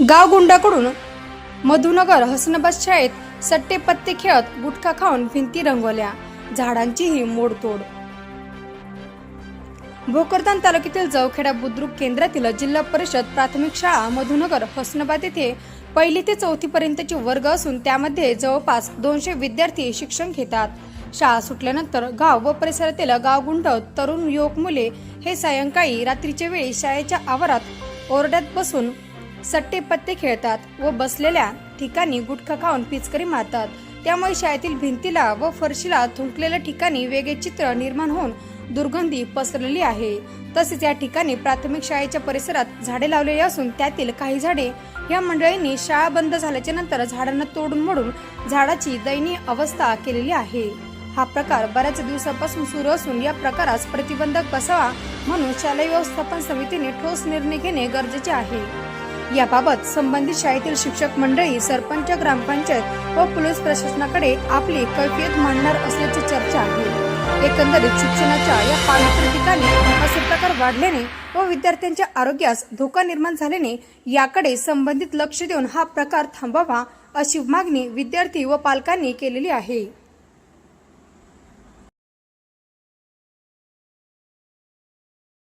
गाव गुंडाकडून मधुनगर हसनबाद शाळेत सट्टे पत्ते खेळत गुटखा खाऊन भिंती रंगवल्या. झाडांचीही मोडतोड. भोकरदान तालुक्यातील जवखेडा बुद्रुक केंद्रातील जिल्हा परिषद प्राथमिक शाळा मधुनगर हसनबाद येथे पहिली ते चौथी पर्यंतचे वर्ग असून त्यामध्ये जवळपास दोनशे विद्यार्थी शिक्षण घेतात. शाळा सुटल्यानंतर गाव व परिसरातील गावगुंड तरुण युवक मुले हे सायंकाळी रात्रीच्या वेळी शाळेच्या आवारात ओरड्यात बसून सट्टे पत्ते खेळतात व बसलेल्या ठिकाणी गुटखा खाऊन पिचकरी मारतात. त्यामुळे शाळेतील भिंतीला व फरशीला थुंकलेल्या ठिकाणी वेगळे चित्र निर्माण होऊन दुर्गंधी पसरलेली आहे. तसेच या ठिकाणी प्राथमिक शाळेच्या परिसरात झाडे लावलेली असून त्यातील काही झाडे या मंडळींनी शाळा बंद झाल्याच्यानंतर झाडांना तोडून मोडून झाडाची दयनीय अवस्था केलेली आहे. हा प्रकार बऱ्याच दिवसापासून सुरू असून या प्रकारास प्रतिबंधक बसावा म्हणून शालेय व्यवस्थापन समितीने ठोस निर्णय घेणे गरजेचे आहे. याबाबत संबंधित शाळेतील शिक्षक मंडळी सरपंच ग्रामपंचायत व पोलीस प्रशासनाकडे आपली कैफियत मांडणार असल्याची चर्चा आहे. एकंदरीत शिक्षणाच्या या पावित्र ठिकाणी असे प्रकार वाढल्याने व विद्यार्थ्यांच्या आरोग्यास धोका निर्माण झाल्याने याकडे संबंधित लक्ष देऊन हा प्रकार थांबावा अशी मागणी विद्यार्थी व पालकांनी केलेली आहे.